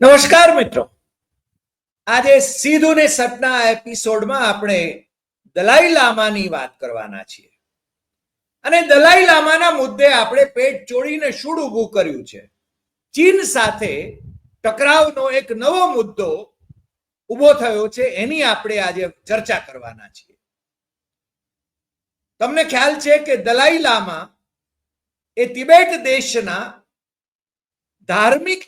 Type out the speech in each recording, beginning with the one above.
નમસ્કાર મિત્રો. આજે સીધું ને સટના એપિસોડમાં આપણે દલાઈ લામાની વાત કરવાના છીએ. અને દલાઈ લામાના મુદ્દે આપણે પેટ ચોડીને શું ઊભું કર્યું છે? ચીન સાથે ટકરાવનો એક નવો મુદ્દો ઊભો થયો છે, એની આપણે આજે ચર્ચા કરવાના છીએ. તમને ખ્યાલ છે કે દલાઈ લામા એ તિબેટ દેશના ધાર્મિક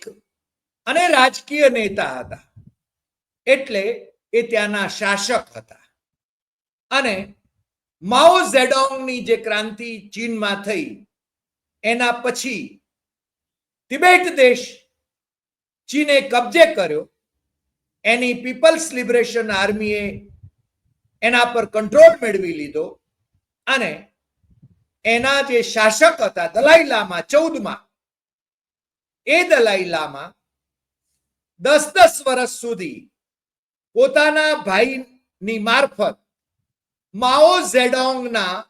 અને રાજકીય નેતા હતા. એટલે એ ત્યાંના શાસક હતા. અને માઓ ઝેડોંગની જે ક્રાંતિ ચીનમાં થઈ, એના પછી તિબેટ દેશ ચીને કબજે કર્યો. એની પીપલ્સ લિબરેશન આર્મીએ એના પર કંટ્રોલ મેળવી લીધો અને એના જે શાસક હતા દલાઈ લામા ચૌદમાં, એ દલાઈ લામા દસ દસ વર્ષ સુધી પોતાના ભાઈની મારફત માઓ ઝેડોંગના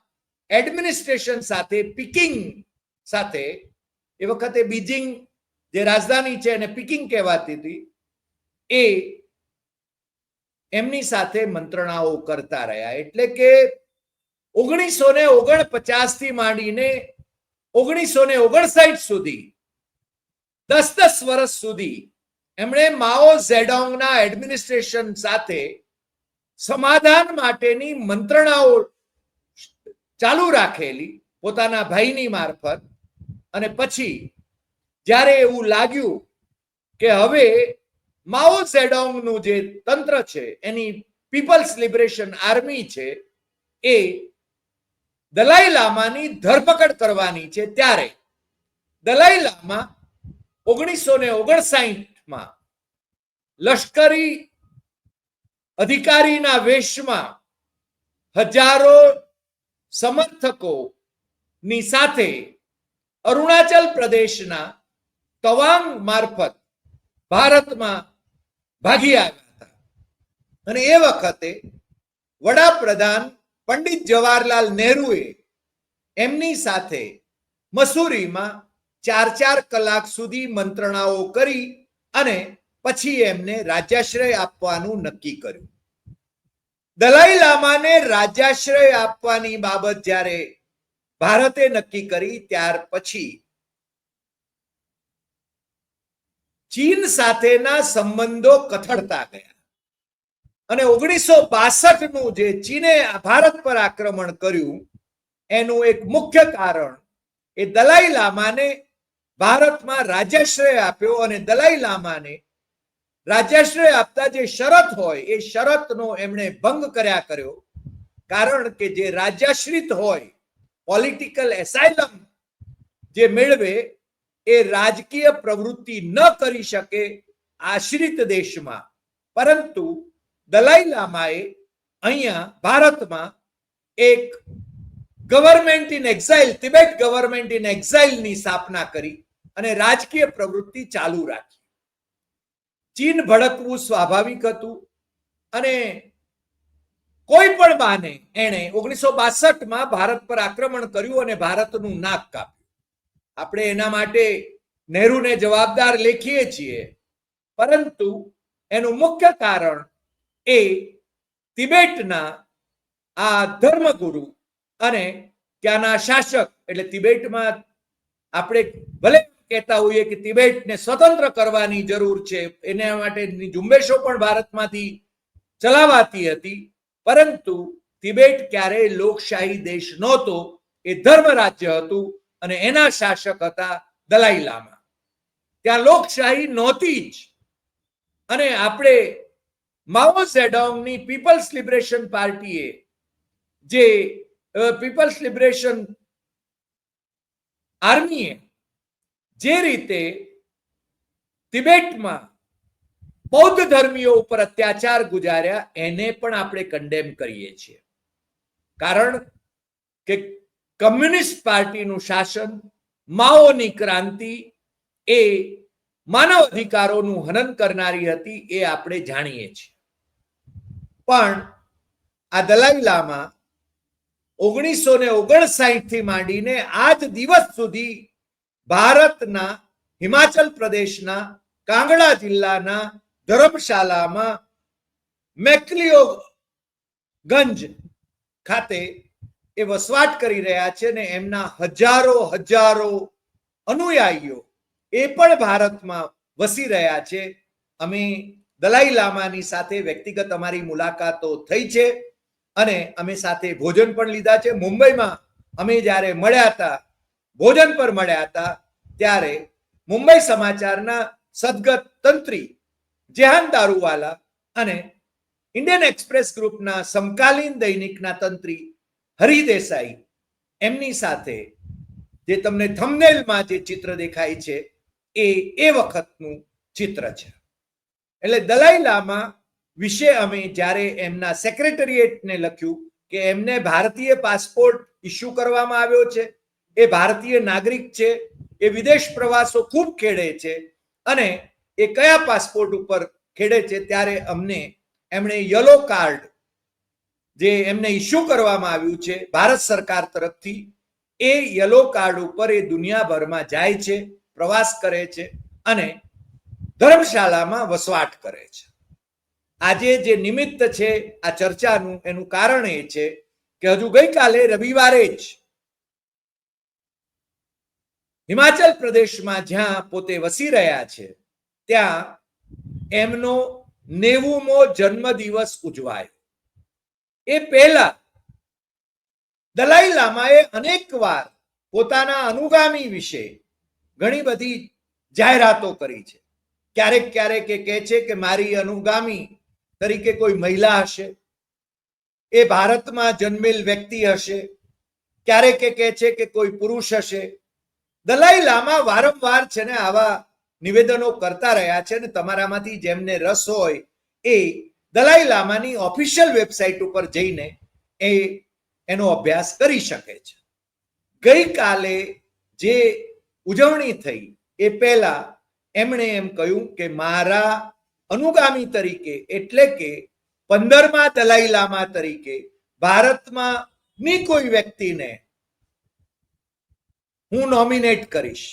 એડમિનિસ્ટ્રેશન સાથે, પિકિંગ સાથે, એ વખતે બીજિંગ જે રાજધાની છે એને પિકિંગ કહેવાતી હતી, એ એમની સાથે મંત્રણાઓ કરતા રહ્યા. એટલે કે ઓગણીસો ને ઓગણપચાસથી માંડીને ઓગણીસો ને ઓગણસાઠ સુધી દસ દસ વર્ષ સુધી એમણે માઓ ઝેડોંગના એડમિનિસ્ટ્રેશન સાથે સમાધાન માટેની મંત્રણાઓ ચાલુ રાખેલી પોતાના ભાઈની મારફત. અને પછી જ્યારે એવું લાગ્યું કે હવે માઓ ઝેડોંગનું જે તંત્ર છે, એની પીપલ્સ લિબરેશન આર્મી છે, એ દલાઈ લામાની ધરપકડ કરવાની છે ત્યારે. દલાઈ લામા ઓગણીસો ને ઓગણસાઠમાં લશ્કરી અધિકારીના વેશમાં હજારો સમર્થકો ની સાથે અરુણાચલ પ્રદેશના તવાંગ મારફત ભારતમાં ભાગી આવ્યા હતા. અને એ વખતે વડાપ્રધાન પંડિત જવાહરલાલ નહેરુએ એમની સાથે મસૂરીમાં ચાર ચાર કલાક સુધી મંત્રણાઓ કરી અને પછી એમને રાજાશ્રય આપવાનું નક્કી કર્યું. દલાઈ લામાને રાજાશ્રય આપવાની બાબત જ્યારે ભારતે નક્કી કરી, ત્યાર પછી ચીન સાથેના સંબંધો કથળતા ગયા. અને ઓગણીસો બાસઠનું જે ચીને ભારત પર આક્રમણ કર્યું, એનું એક મુખ્ય કારણ એ દલાઈ લામાને ભારતમાં રાજ્યાશ્રય આપ્યો અને દલાઈ લામાને રાજ્યાશ્રય આપતા જે શરત હોય, એ શરતનો એમણે ભંગ કર્યા કર્યો. કારણ કે જે રાજ્યાશ્રિત હોય, પોલિટિકલ એસાઇલમ જે મેળવે, એ રાજકીય પ્રવૃત્તિ ન કરી શકે આશ્રિત દેશમાં. પરંતુ દલાઈ લામાએ અહીંયા ભારતમાં એક government in exile Tibet government in એક્ઝાઇલની સ્થાપના કરી. અને રાજકીય પ્રવૃત્તિ ચાલુ રાખી. ચીન ભડકવું સ્વાભાવિક હતું અને કોઈ પણ બાને એણે ઓગણીસો બાસઠમાં ભારત પર આક્રમણ કર્યું અને ભારતનું નાક કાપ્યું. આપણે એના માટે નહેરુને જવાબદાર લેખીએ છીએ. પરંતુ એનું મુખ્ય કારણ એ તિબેટના આ ધર્મગુરુ અને ત્યાંના શાસક, એટલે તિબેટમાં આપણે ભલે કહેતા હોઈએ કે તિબેટને સ્વતંત્ર કરવાની જરૂર છે. એના માટેની ઝુંબેશો પણ ભારતમાંથી ચલાવાતી હતી. પરંતુ તિબેટ ક્યારેય લોકશાહી દેશ નહોતો. એ ધર્મ રાજ્ય હતું અને એના શાસક હતા દલાઈ લામા. ત્યાં લોકશાહી નહોતી જ. અને આપણે માઓ ઝેડોંગની પીપલ્સ લિબરેશન પાર્ટીએ જે પીપલ્સ લિબરેશન આર્મીએ જે રીતે તિબેટમાં બૌદ્ધ ધર્મીઓ ઉપર અત્યાચાર ગુજાર્યા, એને પણ આપણે કન્ડેમ કરીએ છીએ. કારણ કે કમ્યુનિસ્ટ પાર્ટીનું શાસન, માઓની ક્રાંતિ એ માનવ અધિકારોનું હનન કરનારી હતી એ આપણે જાણીએ છીએ. પણ આ દલાઈ લામા ઓગણીસો ને ઓગણસાઠથી માંડીને આજ દિવસ સુધી ભારતના હિમાચલ પ્રદેશના કાંગડા જિલ્લાના ધર્મશાલામાં મેકલિયો ગંજ ખાતે એ વસવાટ કરી રહ્યા છે ને એમના હજારો હજારો અનુયાયીઓ એ પણ ભારતમાં વસી રહ્યા છે. અમે દલાઈ લામાની સાથે વ્યક્તિગત અમારી મુલાકાતો થઈ છે અને અમે સાથે ભોજન પણ લીધા છે. મુંબઈમાં અમે જ્યારે મળ્યા હતા ભોજન પર મળ્યા હતા ત્યારે મુંબઈ સમાચારના સદગત તંત્રી જેહાન દારૂવાલા અને ઇન્ડિયન એક્સપ્રેસ ગ્રુપના સમકાલીન દૈનિકના તંત્રી હરિદેસાઈ એમની સાથે જે તમને થંબનેલમાં જે ચિત્ર દેખાય છે, એ એ વખતનું ચિત્ર છે. એટલે દલાઈ લામા વિશે અમે જ્યારે એમના સેક્રેટરીએટને લખ્યું કે એમને ભારતીય પાસપોર્ટ ઇસ્યુ કરવામાં આવ્યો છે એ ભારતીય નાગરિક છે, એ વિદેશ પ્રવાસો ખૂબ ખેડે છે અને એ કયા પાસપોર્ટ ઉપર ખેડે છે ત્યારે અમને એમણે યલો કાર્ડ જે એમને ઇસ્યુ કરવામાં આવ્યું છે ભારત સરકાર તરફથી, એ યલો કાર્ડ ઉપર એ દુનિયાભરમાં જાય છે, પ્રવાસ કરે છે અને ધર્મશાળામાં વસવાટ કરે છે. આજે જે નિમિત્ત છે આ ચર્ચાનું એનું કારણ એ છે કે હજુ ગઈકાલે રવિવારે જ હિમાચલ પ્રદેશમાં જ્યાં પોતે વસી રહ્યા છે, ત્યાં એમનો નેવુમો જન્મદિવસ ઉજવાય. એ પહેલા દલાઈ લામાએ અનેક વાર પોતાના અનુગામી વિશે ઘણી બધી જાહેરાતો કરી છે. ક્યારેક ક્યારેક એ કહે છે કે મારી અનુગામી તરીકે કોઈ મહિલા હશે, એ ભારતમાં જન્મેલ વ્યક્તિ હશે. ક્યારેક એ કહે છે કે કોઈ પુરુષ હશે દલાઈ લામા વારંવાર છે ને આવા નિવેદનો કરતા રહ્યા છે ને તમારામાંથી જેમને રસ હોય એ દલાઈ લામાની ઓફિશિયલ વેબસાઇટ ઉપર જઈને એ એનો અભ્યાસ કરી શકે છે. ગઈકાલે જે ઉજવણી થઈ એ પહેલા એમણે એમ કહ્યું કે મારા અનુગામી તરીકે એટલે કે પંદરમા દલાઈ લામા તરીકે ભારતમાં ની કોઈ વ્યક્તિને હું નોમિનેટ કરીશ.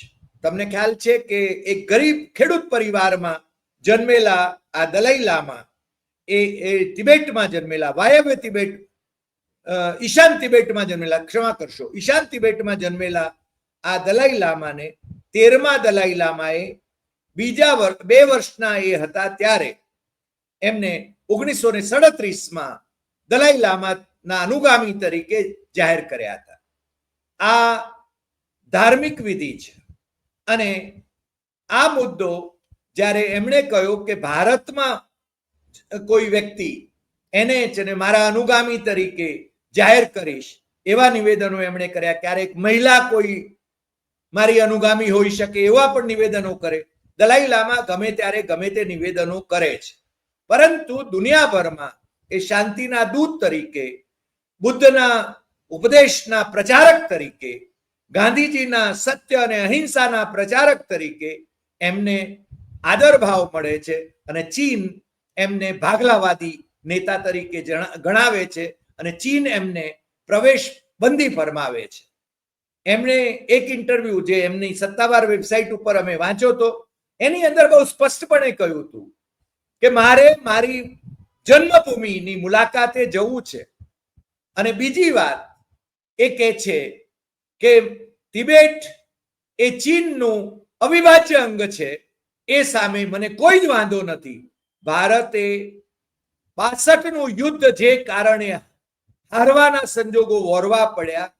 તમને ખ્યાલ છે કે એક ગરીબ ખેડૂત પરિવારમાં જન્મેલા આ દલાઈ લામા એ એ તિબેટમાં જન્મેલા, વાયવ્ય તિબેટ ઈશાન તિબેટમાં જન્મેલા, ક્ષમા કરશો. ઈશાન તિબેટમાં જન્મેલા આ દલાઈ લામાને તેરમા દલાઈ લામાએ બીજા વર્ષ બે વર્ષના એ હતા ત્યારે એમને ઓગણીસો ને સડત્રીસમાં દલાઈ લામાના અનુગામી તરીકે જાહેર કર્યા હતા. આ ધાર્મિક વિધિ છે. અને આ મુદ્દો જ્યારે એમણે કહ્યું કે ભારતમાં કોઈ વ્યક્તિ એને છે મારા અનુગામી તરીકે જાહેર કરીશ, એવા નિવેદનો એમણે કર્યા. ક્યારેક મહિલા કોઈ મારી અનુગામી હોઈ શકે એવા પણ નિવેદનો કરે. દલાઈ લામા ગમે ત્યારે ગમે તે નિવેદનો કરે છે. પરંતુ દુનિયાભરમાં એ શાંતિના દૂત તરીકે, બુદ્ધના ઉપદેશના પ્રચારક તરીકે ગાંધીજીના સત્ય અને અહિંસાના પ્રચારક તરીકે એમને આદર ભાવ મળે છે અને ચીન એમને ભાગલાવાદી નેતા તરીકે ગણાવે છે અને ચીન એમને પ્રવેશ બંધી ફરમાવે છે. એમણે એક ઇન્ટરવ્યુ જે એમની સત્તાવાર વેબસાઇટ ઉપર અમે વાંચ્યો તો એની અંદર બહુ સ્પષ્ટપણે કહ્યું હતું કે મારે મારી જન્મભૂમિની મુલાકાતે જવું છે. અને બીજી વાત એ કહે છે કે તિબેટ એ ચીનનું અવિભાજ્ય અંગ છે. એ સામે મને કોઈ જ વાંધો નથી. ભારતે બાસઠનું યુદ્ધ જે કારણે હારવાના સંજોગો વોરવા પડ્યા,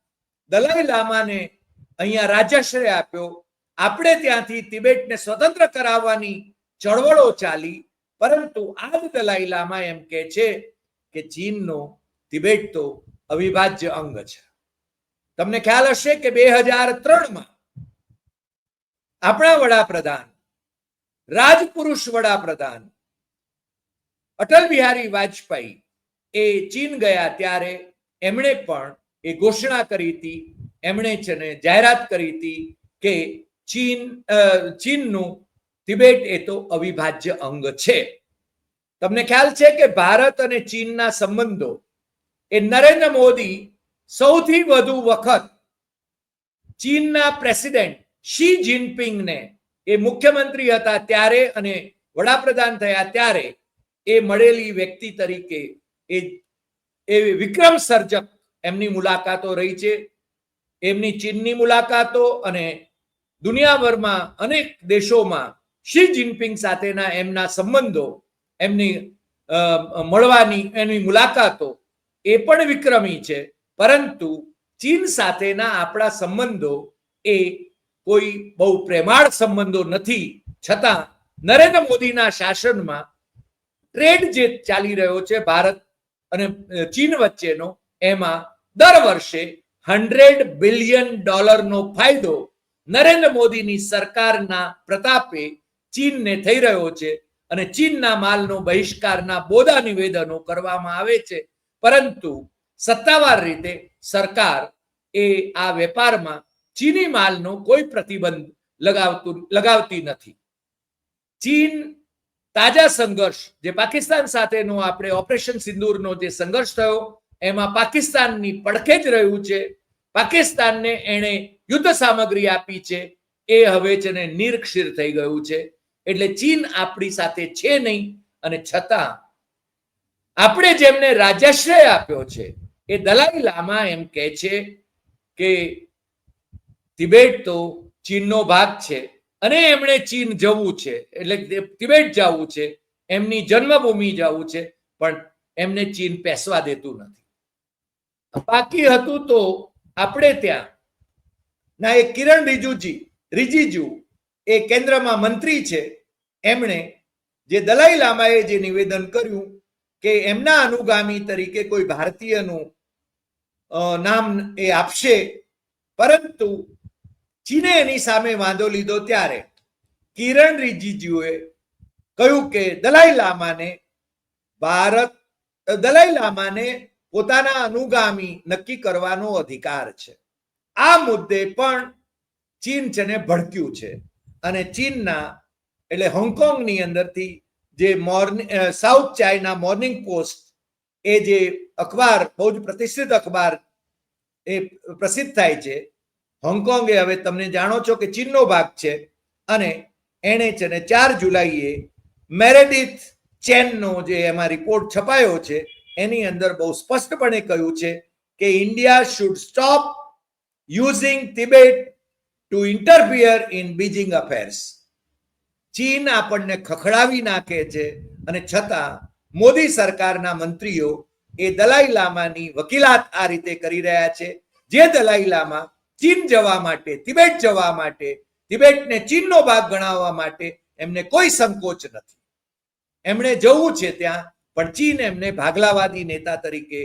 દલાઈ લામાને અહીંયા રાજાશ્રય આપ્યો. આપણે ત્યાંથી તિબેટને સ્વતંત્ર કરાવવાની ચળવળો ચાલી, પરંતુ આ જ દલાઈ લામા એમ કે છે કે ચીનનો તિબેટ તો અવિભાજ્ય અંગ છે. તમને ખ્યાલ હશે કે બે હજાર ત્રણમાં આપણા વડાપ્રધાન, રાજપુરુષ વડાપ્રધાન અટલ બિહારી વાજપેયી એ ચીન ગયા ત્યારે એમણે પણ એ ઘોષણા કરી હતી, એમણે છે જાહેરાત કરી હતી કે ચીન ચીનનું તિબેટ એ તો અવિભાજ્ય અંગ છે. તમને ખ્યાલ છે કે ભારત અને ચીનના સંબંધો એ નરેન્દ્ર મોદી સૌથી વધુ વખત ચીનના પ્રેસિડેન્ટ શી જિનપિંગને એ મુખ્યમંત્રી હતા ત્યારે અને વડાપ્રધાન થયા ત્યારે એ મળેલી વ્યક્તિ તરીકે એ એ વિક્રમ સર્જક એમની મુલાકાતો રહી છે. એમની ચીનની મુલાકાતો અને દુનિયાભરમાં અનેક દેશોમાં શી જિનપિંગ સાથેના એમના સંબંધો, એમની મળવાની એની મુલાકાતો એ પણ વિક્રમી છે. પરંતુ ચીન સાથેના આપણા સંબંધો એ કોઈ બહુ પ્રેમાળ સંબંધો નથી. છતાં નરેન્દ્ર મોદીના શાસનમાં ટ્રેડ જે ચાલી રહ્યો છે ભારત અને ચીન વચ્ચેનો, એમાં દર વર્ષે હંડ્રેડ બિલિયન ડોલરનો ફાયદો નરેન્દ્ર મોદીની સરકારના પ્રતાપે ચીનને થઈ રહ્યો છે અને ચીનના માલનો બહિષ્કારના બોધા નિવેદનો કરવામાં આવે છે. પરંતુ સત્તાવાર રીતે સરકાર એ આ વેપારમાં ચીની માલનો કોઈ પ્રતિબંધ લગાવતું લગાવતી નથી. ચીન તાજા સંઘર્ષ, જે પાકિસ્તાન સાથેનો આપણે ઓપરેશન સિંદૂરનો જે સંઘર્ષ થયો, એમાં પાકિસ્તાનની પડખે જ રહ્યું છે. પાકિસ્તાનને એણે યુદ્ધ સામગ્રી આપી છે. એ હવે છે ને નિર્ક્ષીર થઈ ગયું છે. એટલે ચીન આપણી સાથે છે નહીં. અને છતાં આપણે જેમને રાજાશ્રય આપ્યો છે એ દલાઈ લામા એમ કહે છે કે તિબેટ તો ચીનનો ભાગ છે અને એમણે ચીન જવું છે. એટલે તિબેટ જવું છે, એમની જન્મભૂમિ જવું છે, પણ એમને ચીન પેસવા દેતું નથી. બાકી હતું તો આપણે ત્યાં ના એ કિરણ રિજુજી, રિજિજુ એ કેન્દ્રમાં મંત્રી છે. એમણે જે દલાઈ લામાએ જે નિવેદન કર્યું કે એમના અનુગામી તરીકે કોઈ ભારતીયનું નામ એ આપશે. પરંતુ ચીને એની સામે વાંધો લીધો ત્યારે કિરણ રિજિજુએ કહ્યું કે દલાઈ લામાને ભારત દલાઈ લામાને પોતાના અનુગામી નક્કી કરવાનો અધિકાર છે. આ મુદ્દે પણ ચીન છે ભડક્યું છે. અને ચીનના, એટલે હોંગકોંગની અંદરથી જે morning south China morning post, એ જે અખબાર બહુ જ પ્રતિષ્ઠિત અખબાર, એ પ્રસિદ્ધ થાય છે. હોંગકોંગ એ હવે તમને જાણો છો કે ચીનનો ભાગ છે અને એણે છે ને ચાર જુલાઈએ મેરેડિથ ચેનનો જે એમાં રિપોર્ટ છપાયો છે, એની અંદર બહુ સ્પષ્ટપણે કહ્યું છે કે India should stop using Tibet to interfere in Beijing affairs ચીન આપણને ખખડાવી નાખે છે અને છતાં મોદી સરકારના મંત્રીઓ એ દલાઈ લામાની વકીલાત આ રીતે કરી રહ્યા છે. જે દલાઈ લામા ચીન જવા માટે, તિબેટ જવા માટે, તિબેટને ચીનનો ભાગ ગણાવવા માટે એમને કોઈ સંકોચ નથી. એમણે જવું છે ત્યાં, પણ ચીન એમને ભાગલાવાદી નેતા તરીકે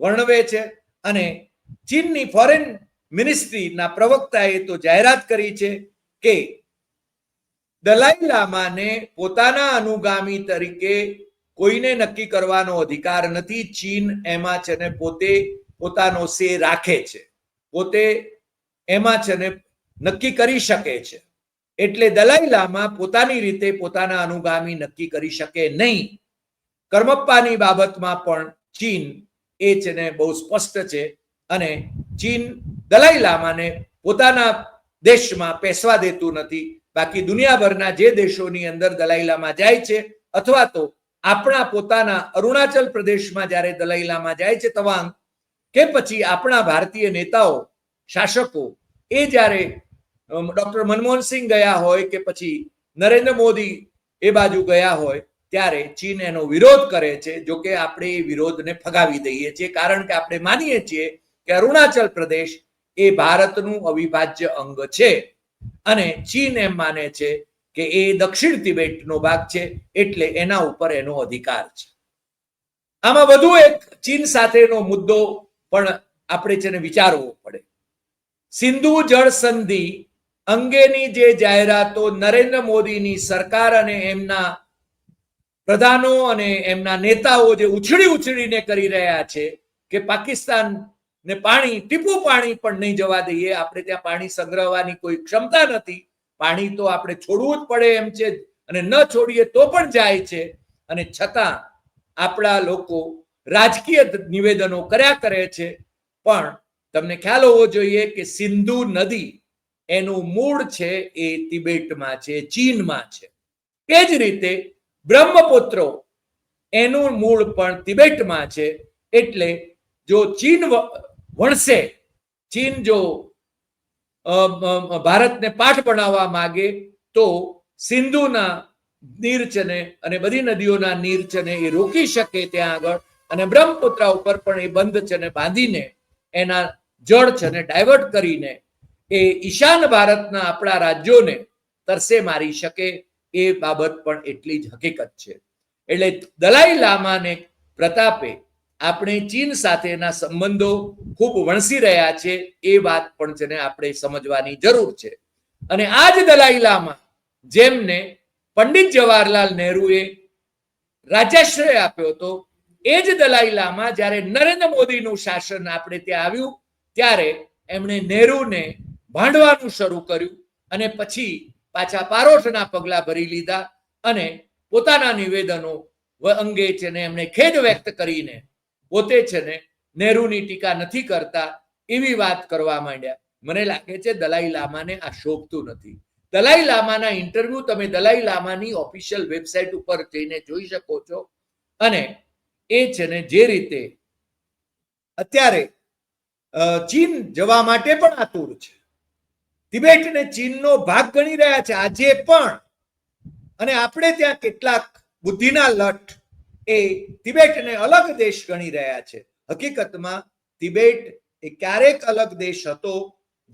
વર્ણવે છે અને ચીનની ફોરેન મિનિસ્ટ્રીના પ્રવક્તાએ તો જાહેરાત કરી છે કે દલાઈ લામાને પોતાના અનુગામી તરીકે કોઈને નક્કી કરવાનો અધિકાર નથી. ચીન એમાં છે ને પોતે પોતાનો સે રાખે છે. પોતે એમાં છે ને નક્કી કરી શકે છે. એટલે દલાઈ લામા પોતાની રીતે પોતાના અનુગામી નક્કી કરી શકે નહીં. કર્મપ્પાની બાબતમાં પણ ચીન એ છે ને બહુ સ્પષ્ટ છે અને ચીન દલાઈ લામાને પોતાના દેશમાં પેસવા દેતું નથી. બાકી દુનિયાભરના જે દેશોની અંદર દલાઈ લામા જાય છે, અથવા તો આપણા પોતાના અરુણાચલ પ્રદેશમાં જ્યારે દલાઈ લામા જાય છે તવાંગ, કે પછી આપણા ભારતીય નેતાઓ, શાસકો, એ જ્યારે ડોક્ટર મનમોહનસિંહ ગયા હોય કે પછી નરેન્દ્ર મોદી એ બાજુ ગયા હોય, ત્યારે ચીન એનો વિરોધ કરે છે, જો કે આપણે એ વિરોધને ફગાવી દઈએ છીએ, કારણ કે આપણે માનીએ છીએ કે અરુણાચલ પ્રદેશ એ ભારતનું અવિભાજ્ય અંગ છે. અને ચીન એમ માને છે કે એ દક્ષિણ તિબેટનો ભાગ છે, એટલે એના ઉપર એનો અધિકાર છે. આમાં વધુ એક ચીન સાથેનો મુદ્દો પણ આપણે છે વિચારવો પડે. સિંધુ જળ સંધિ અંગેની જે જાહેરાતો નરેન્દ્ર મોદીની સરકાર અને એમના પ્રધાનો અને એમના નેતાઓ જે ઉછળી ઉછળીને કરી રહ્યા છે કે પાકિસ્તાન ને પાણી, ટીપું પાણી પણ નહીં જવા દઈએ. આપણે ત્યાં પાણી સંગ્રહવાની કોઈ ક્ષમતા નથી. પાણી તો આપણે છોડવું જ પડે એમ છે અને ન છોડીએ તો પણ જાય છે. અને છતાં આપણા લોકો રાજકીય નિવેદનો કર્યા કરે છે. પણ તમને ખ્યાલ હોવો જોઈએ કે સિંધુ નદી એનું મૂળ છે એ તિબેટમાં છે, ચીનમાં છે. એ જ રીતે બ્રહ્મપુત્રો એનું મૂળ પણ તિબેટમાં છે. એટલે જો ચીન વણસે. ચીન જો ભારતને પાઠ ભણાવવા માંગે, તો સિંધુના નીરચને અને બધી નદીઓના નીરચને એ રોકી શકે ત્યાં આગળ અને બ્રહ્મપુત્ર ઉપર પણ એ બંધ છે ને બાંધીને એના જળ છે ને ડાયવર્ટ કરીને એ ઈશાન ભારતના આપણા રાજ્યોને તરસે મારી શકે એ બાબત પણ એટલી જ હકીકત છે. એટલે દલાઈ લામાને પ્રતાપે આપણે ચીન સાથેના સંબંધો ખૂબ વણસી રહ્યા છે, એ વાત પણ છે આપણે સમજવાની જરૂર છે. અને આ જ દલાઈ લામા જેમને પંડિત જવાહરલાલ નહેરુએ રાજ્યાશ્રય આપ્યો હતો, એ જ દલાઈ જ્યારે નરેન્દ્ર મોદીનું શાસન આપણે ત્યાં આવ્યું, ત્યારે એમણે નહેરુને ભાંડવાનું શરૂ કર્યું અને પછી પાછા પારોઠના પગલા ભરી લીધા અને પોતાના નિવેદનો અંગે છે ને એમણે ખેદ વ્યક્ત કરીને પોતે છે ને નહેરુની ટીકા નથી કરતા એવી વાત કરવા માંડ્યા. મને લાગે છે દલાઈ લામાને આ શોભતું નથી. દલાઈ લામાના ઇન્ટરવ્યુ તમે દલાઈ લામાની ઓફિશિયલ વેબસાઇટ ઉપર જઈને જોઈ શકો છો. અને એ છે ને જે રીતે અત્યારે ચીન જવા માટે પણ આતુર છે. તિબેટને ચીનનો ભાગ ગણી રહ્યા છે. આજે પણ. અને આપણે ત્યાં કેટલાક બુદ્ધિના લઠ એ તિબેટને અલગ દેશ ગણી રહ્યા છે. હકીકતમાં તિબેટ એ ક્યારેક અલગ દેશ હતો,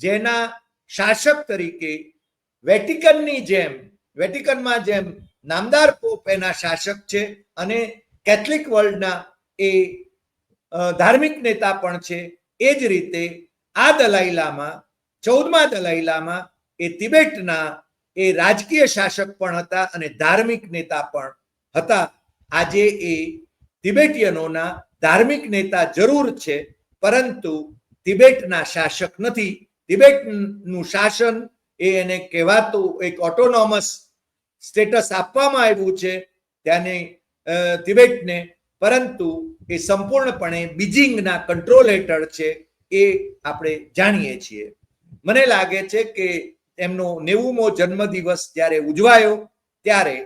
જેના શાસક તરીકે વેટિકનની જેમ, વેટિકનમાં જેમ નામદાર પોપ એના શાસક છે અને કેથલિક વર્લ્ડના એ ધાર્મિક નેતા પણ છે. એ જ રીતે આ દલાઈલામાં ચૌદમા દલાઈલામાં એ તિબેટના એ રાજકીય શાસક પણ હતા અને ધાર્મિક નેતા પણ હતા. આજે એ તિબેટીયનોના ધાર્મિક નેતા જરૂર છે, પરંતુ તિબેટના શાસક નથી. તિબેટનું શાસન એ એને કહેવાતું એક ઓટોનોમસ સ્ટેટસ આપવામાં આવ્યું છે ત્યાંને તિબેટને. પરંતુ એ સંપૂર્ણપણે બીજિંગના કંટ્રોલ હેઠળ છે એ આપણે જાણીએ છીએ. મને લાગે છે કે એમનો નેવુમો જન્મદિવસ જ્યારે ઉજવાયો, ત્યારે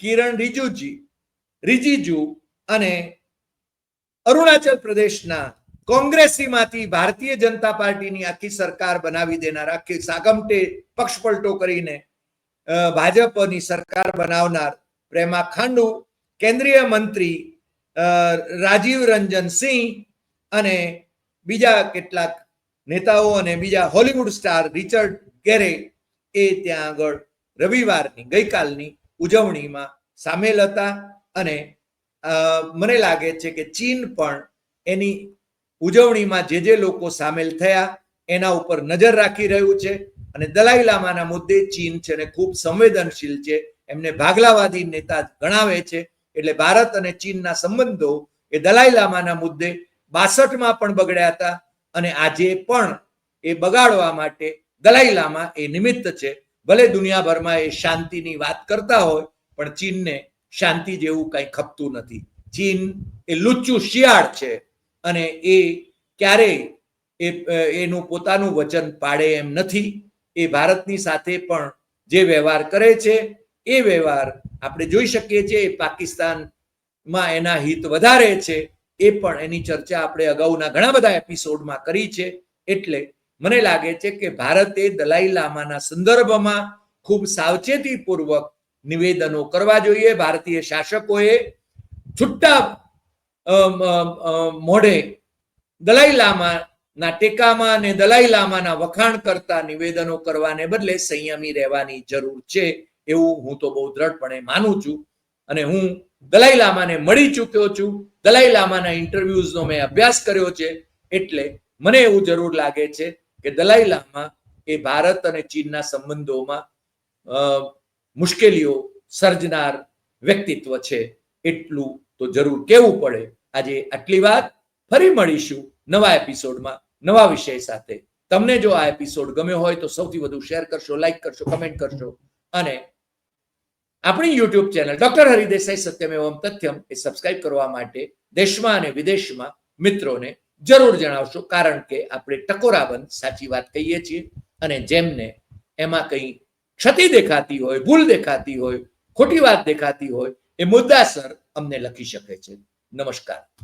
કિરણ રિજુજી રિજિજુ અને અરુણાચલ પ્રદેશના કોંગ્રેસીમાંથી ભારતીય જનતા પાર્ટીની આખી સરકાર બનાવી દેનાર, આખી સાગમટે પક્ષપલટો કરીને ભાજપની સરકાર બનાવનાર પ્રેમા ખાંડુ, કેન્દ્રીય મંત્રી રાજીવ રંજન સિંહ અને બીજા કેટલાક નેતાઓ અને બીજા હોલિવૂડ સ્ટાર રિચર્ડ ગેરે એ ત્યાં આગળ રવિવારની, ગઈકાલની ઉજવણીમાં સામેલ હતા. અને મને લાગે છે કે ચીન પણ એની ઉજવણીમાં જે જે લોકો સામેલ થયા એના ઉપર નજર રાખી રહ્યું છે અને દલાઈ લામાના મુદ્દે ચીન છે ને ખૂબ સંવેદનશીલ છે. એમને ભાગલાવાદી નેતા ગણાવે છે. એટલે ભારત અને ચીનના સંબંધો એ દલાઈ લામાના મુદ્દે બાસઠમાં પણ બગડ્યા હતા અને આજે પણ એ બગાડવા માટે દલાઈ લામા એ નિમિત્ત છે. ભલે દુનિયાભરમાં એ શાંતિની વાત કરતા હોય, પણ ચીનને શાંતિ જેવું કંઈ ખપતું નથી. ચીન એ લુચ્ચું શિયાળ છે અને એ ક્યારેય એ એનું પોતાનું વચન પાડે એમ નથી. એ ભારતની સાથે પણ જે વ્યવહાર કરે છે, એ વ્યવહાર આપણે જોઈ શકીએ છીએ. પાકિસ્તાનમાં એના હિત વધારે છે. એ પણ એની ચર્ચા આપણે અગાઉના ઘણા બધા એપિસોડમાં કરી છે. એટલે મને લાગે છે કે ભારતે દલાઈ લામાના સંદર્ભમાં ખૂબ સાવચેતીપૂર્વક નિવેદનો કરવા જોઈએ. ભારતીય શાસકોએ છુટ્ટા મોઢે દલાઈ લામાના ટેકામાં અને દલાઈ લામાના વખાણ કરતા નિવેદનો કરવાને બદલે સંયમી રહેવાની જરૂર છે એવું હું તો બહુ દ્રઢપણે માનું છું. અને હું દલાઈ લામાને મળી ચૂક્યો છું. દલાઈ લામાના ઇન્ટરવ્યુઝનો મેં અભ્યાસ કર્યો છે. એટલે મને એવું જરૂર લાગે છે કે દલાઈ લામા એ ભારત અને ચીનના સંબંધોમાં મુશ્કેલીઓ સર્જનાર વ્યક્તિત્વ છે, એટલું તો જરૂર કેવું પડે? આજે આટલી વાત. ફરી મળીશું નવા એપિસોડમાં, નવા વિષય સાથે. તમને જો આ એપિસોડ ગમ્યો હોય તો સૌથી વધુ શેર કરશો, લાઈક કરશો, કમેન્ટ કરશો. અને આપણી YouTube channel doctor Hari Desai Satyam એવમ તથ્યમ એ સબસ્ક્રાઇબ કરવા માટે દેશમાં અને વિદેશમાં મિત્રોને જરૂર જણાવશો, કારણ કે આપણે ટકોરાબંધ સાચી વાત કહીએ છીએ. અને જેમને એમાં કંઈ ક્ષતિ દેખાતી હોય, ભૂલ દેખાતી હોય, ખોટી વાત દેખાતી હોય, એ મુદ્દાસર અમને લખી શકે છે. નમસ્કાર.